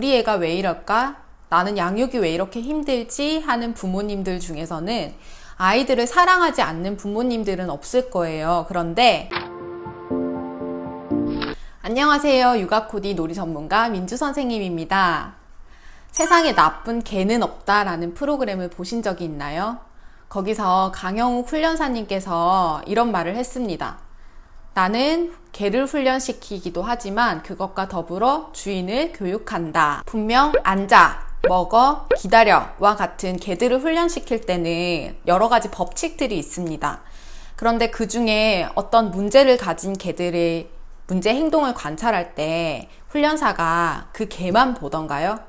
우리 애가 왜 이럴까? 나는 양육이 왜 이렇게 힘들지? 하는 부모님들 중에서는 아이들을 사랑하지 않는 부모님들은 없을 거예요. 그런데 안녕하세요. 육아코디 놀이 전문가 민주 선생님입니다. 세상에 나쁜 개는 없다라는 프로그램을 보신 적이 있나요? 거기서 강영욱 훈련사님께서 이런 말을 했습니다. 나는 개를 훈련시키기도 하지만 그것과 더불어 주인을 교육한다. 분명 앉아, 먹어, 기다려와 같은 개들을 훈련시킬 때는 여러 가지 법칙들이 있습니다. 그런데 그 중에 어떤 문제를 가진 개들의 문제 행동을 관찰할 때 훈련사가 그 개만 보던가요?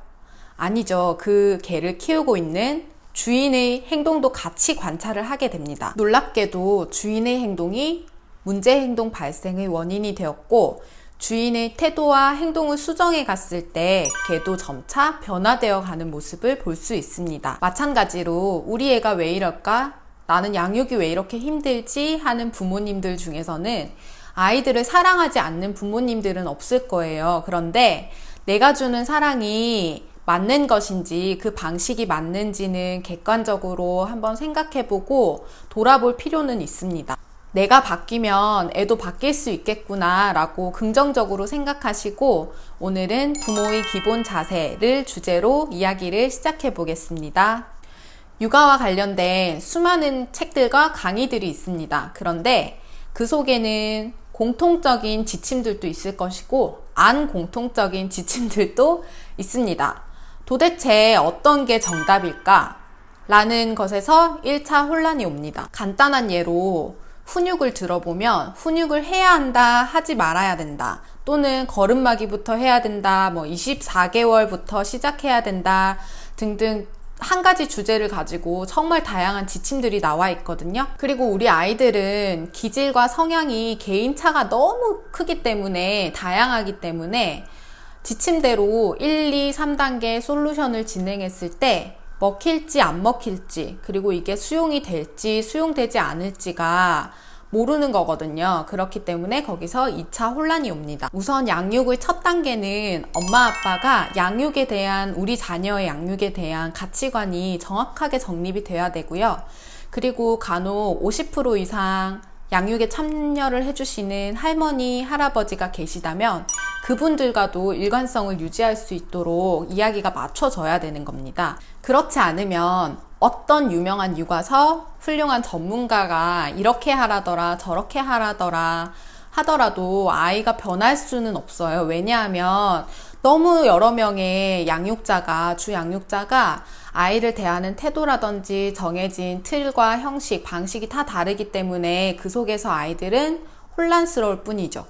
아니죠. 그 개를 키우고 있는 주인의 행동도 같이 관찰을 하게 됩니다. 놀랍게도 주인의 행동이 문제 행동 발생의 원인이 되었고 주인의 태도와 행동을 수정해 갔을 때 개도 점차 변화되어 가는 모습을 볼 수 있습니다. 마찬가지로 우리 애가 왜 이럴까? 나는 양육이 왜 이렇게 힘들지? 하는 부모님들 중에서는 아이들을 사랑하지 않는 부모님들은 없을 거예요. 그런데 내가 주는 사랑이 맞는 것인지 그 방식이 맞는지는 객관적으로 한번 생각해 보고 돌아볼 필요는 있습니다. 내가 바뀌면 애도 바뀔 수 있겠구나 라고 긍정적으로 생각하시고 오늘은 부모의 기본 자세를 주제로 이야기를 시작해 보겠습니다. 육아와 관련된 수많은 책들과 강의들이 있습니다. 그런데 그 속에는 공통적인 지침들도 있을 것이고 안 공통적인 지침들도 있습니다. 도대체 어떤 게 정답일까? 라는 것에서 1차 혼란이 옵니다. 간단한 예로 훈육을 들어보면 훈육을 해야 한다, 하지 말아야 된다. 또는 걸음마기부터 해야 된다, 뭐 24개월부터 시작해야 된다 등등 한 가지 주제를 가지고 정말 다양한 지침들이 나와 있거든요. 그리고 우리 아이들은 기질과 성향이 개인차가 너무 크기 때문에 다양하기 때문에 지침대로 1, 2, 3단계 솔루션을 진행했을 때 먹힐지 안 먹힐지 그리고 이게 수용이 될지 수용되지 않을지가 모르는 거거든요. 그렇기 때문에 거기서 2차 혼란이 옵니다. 우선 양육의 첫 단계는 엄마 아빠가 양육에 대한 우리 자녀의 양육에 대한 가치관이 정확하게 정립이 돼야 되고요. 그리고 간혹 50% 이상 양육에 참여를 해주시는 할머니, 할아버지가 계시다면 그분들과도 일관성을 유지할 수 있도록 이야기가 맞춰져야 되는 겁니다. 그렇지 않으면 어떤 유명한 육아서 훌륭한 전문가가 이렇게 하라더라, 저렇게 하라더라 하더라도 아이가 변할 수는 없어요. 왜냐하면 너무 여러 명의 양육자가, 주 양육자가 아이를 대하는 태도라든지 정해진 틀과 형식, 방식이 다 다르기 때문에 그 속에서 아이들은 혼란스러울 뿐이죠.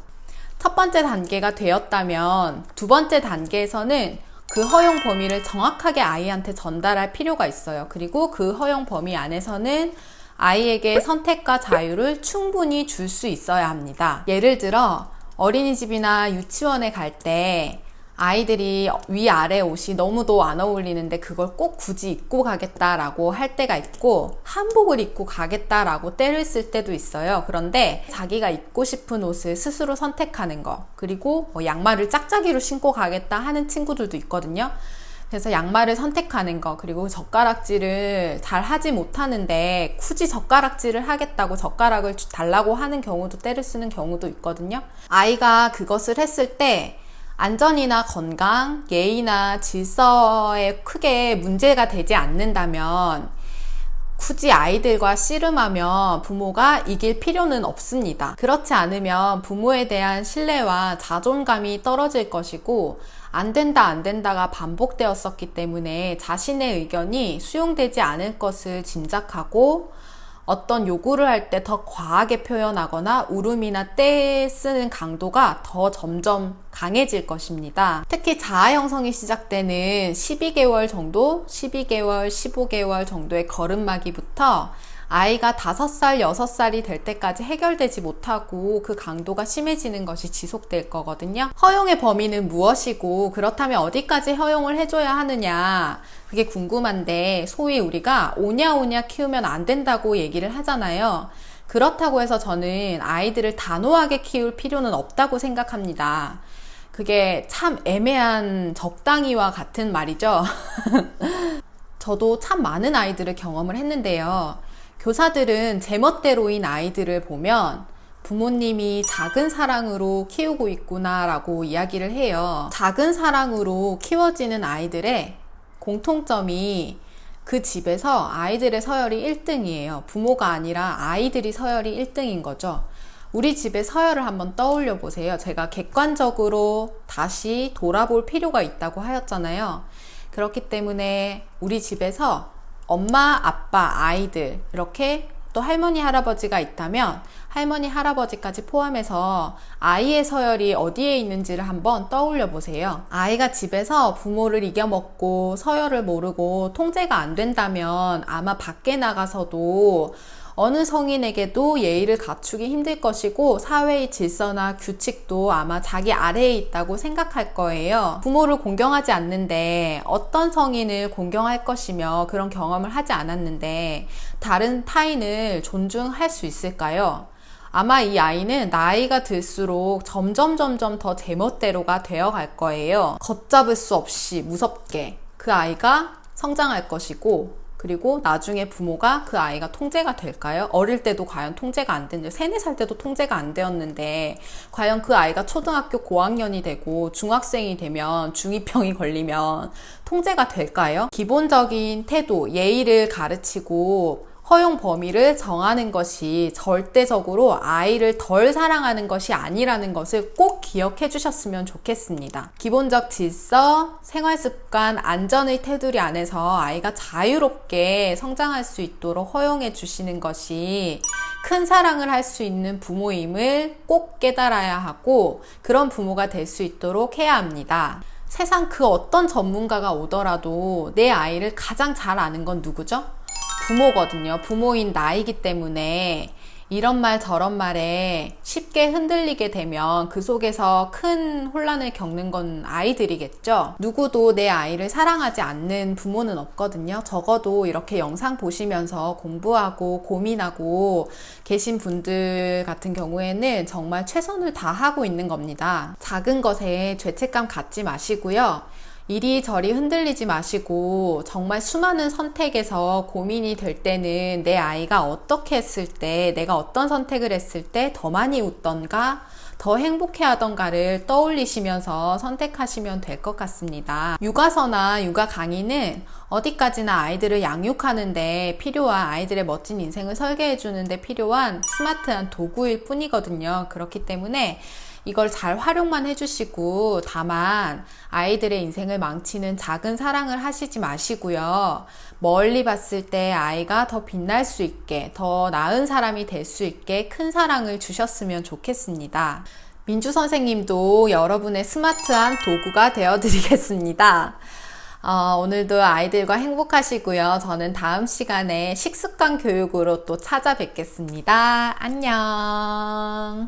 첫 번째 단계가 되었다면 두 번째 단계에서는 그 허용 범위를 정확하게 아이한테 전달할 필요가 있어요. 그리고 그 허용 범위 안에서는 아이에게 선택과 자유를 충분히 줄 수 있어야 합니다. 예를 들어 어린이집이나 유치원에 갈 때 아이들이 위아래 옷이 너무도 안 어울리는데 그걸 꼭 굳이 입고 가겠다라고 할 때가 있고 한복을 입고 가겠다라고 때를 쓸 때도 있어요. 그런데 자기가 입고 싶은 옷을 스스로 선택하는 거 그리고 뭐 양말을 짝짝이로 신고 가겠다 하는 친구들도 있거든요. 그래서 양말을 선택하는 거 그리고 젓가락질을 잘 하지 못하는데 굳이 젓가락질을 하겠다고 젓가락을 달라고 하는 경우도 때를 쓰는 경우도 있거든요. 아이가 그것을 했을 때 안전이나 건강, 예의나 질서에 크게 문제가 되지 않는다면 굳이 아이들과 씨름하며 부모가 이길 필요는 없습니다. 그렇지 않으면 부모에 대한 신뢰와 자존감이 떨어질 것이고 안 된다 안 된다가 반복되었었기 때문에 자신의 의견이 수용되지 않을 것을 짐작하고 어떤 요구를 할 때 더 과하게 표현하거나 울음이나 떼 쓰는 강도가 더 점점 강해질 것입니다. 특히 자아 형성이 시작되는 12개월 정도, 12개월, 15개월 정도의 걸음마기부터 아이가 5살, 6살이 될 때까지 해결되지 못하고 그 강도가 심해지는 것이 지속될 거거든요. 허용의 범위는 무엇이고 그렇다면 어디까지 허용을 해줘야 하느냐 그게 궁금한데 소위 우리가 오냐오냐 키우면 안 된다고 얘기를 하잖아요. 그렇다고 해서 저는 아이들을 단호하게 키울 필요는 없다고 생각합니다. 그게 참 애매한 적당히와 같은 말이죠. 저도 참 많은 아이들을 경험을 했는데요. 교사들은 제멋대로인 아이들을 보면 부모님이 작은 사랑으로 키우고 있구나 라고 이야기를 해요. 작은 사랑으로 키워지는 아이들의 공통점이 그 집에서 아이들의 서열이 1등이에요. 부모가 아니라 아이들이 서열이 1등인 거죠. 우리 집의 서열을 한번 떠올려 보세요. 제가 객관적으로 다시 돌아볼 필요가 있다고 하였잖아요. 그렇기 때문에 우리 집에서 엄마, 아빠, 아이들 이렇게 또 할머니, 할아버지가 있다면 할머니, 할아버지까지 포함해서 아이의 서열이 어디에 있는지를 한번 떠올려 보세요. 아이가 집에서 부모를 이겨먹고 서열을 모르고 통제가 안 된다면 아마 밖에 나가서도 어느 성인에게도 예의를 갖추기 힘들 것이고 사회의 질서나 규칙도 아마 자기 아래에 있다고 생각할 거예요. 부모를 공경하지 않는데 어떤 성인을 공경할 것이며 그런 경험을 하지 않았는데 다른 타인을 존중할 수 있을까요? 아마 이 아이는 나이가 들수록 점점 점점 더 제멋대로가 되어 갈 거예요. 걷잡을 수 없이 무섭게 그 아이가 성장할 것이고 그리고 나중에 부모가 그 아이가 통제가 될까요? 어릴 때도 과연 통제가 안 되는데, 세네 살 때도 통제가 안 되었는데, 과연 그 아이가 초등학교 고학년이 되고 중학생이 되면 중2병이 걸리면 통제가 될까요? 기본적인 태도, 예의를 가르치고 허용 범위를 정하는 것이 절대적으로 아이를 덜 사랑하는 것이 아니라는 것을 꼭 기억해 주셨으면 좋겠습니다. 기본적 질서, 생활 습관, 안전의 테두리 안에서 아이가 자유롭게 성장할 수 있도록 허용해 주시는 것이 큰 사랑을 할 수 있는 부모임을 꼭 깨달아야 하고 그런 부모가 될 수 있도록 해야 합니다. 세상 그 어떤 전문가가 오더라도 내 아이를 가장 잘 아는 건 누구죠? 부모거든요. 부모인 나이기 때문에 이런 말 저런 말에 쉽게 흔들리게 되면 그 속에서 큰 혼란을 겪는 건 아이들이겠죠. 누구도 내 아이를 사랑하지 않는 부모는 없거든요. 적어도 이렇게 영상 보시면서 공부하고 고민하고 계신 분들 같은 경우에는 정말 최선을 다하고 있는 겁니다. 작은 것에 죄책감 갖지 마시고요. 이리저리 흔들리지 마시고 정말 수많은 선택에서 고민이 될 때는 내 아이가 어떻게 했을 때 내가 어떤 선택을 했을 때 더 많이 웃던가 더 행복해 하던가를 떠올리시면서 선택하시면 될 것 같습니다. 육아서나 육아 강의는 어디까지나 아이들을 양육하는데 필요한 아이들의 멋진 인생을 설계해 주는데 필요한 스마트한 도구일 뿐이거든요. 그렇기 때문에 이걸 잘 활용만 해주시고 다만 아이들의 인생을 망치는 작은 사랑을 하시지 마시고요. 멀리 봤을 때 아이가 더 빛날 수 있게 더 나은 사람이 될 수 있게 큰 사랑을 주셨으면 좋겠습니다. 민주 선생님도 여러분의 스마트한 도구가 되어 드리겠습니다. 어, 오늘도 아이들과 행복하시고요. 저는 다음 시간에 식습관 교육으로 또 찾아뵙겠습니다. 안녕.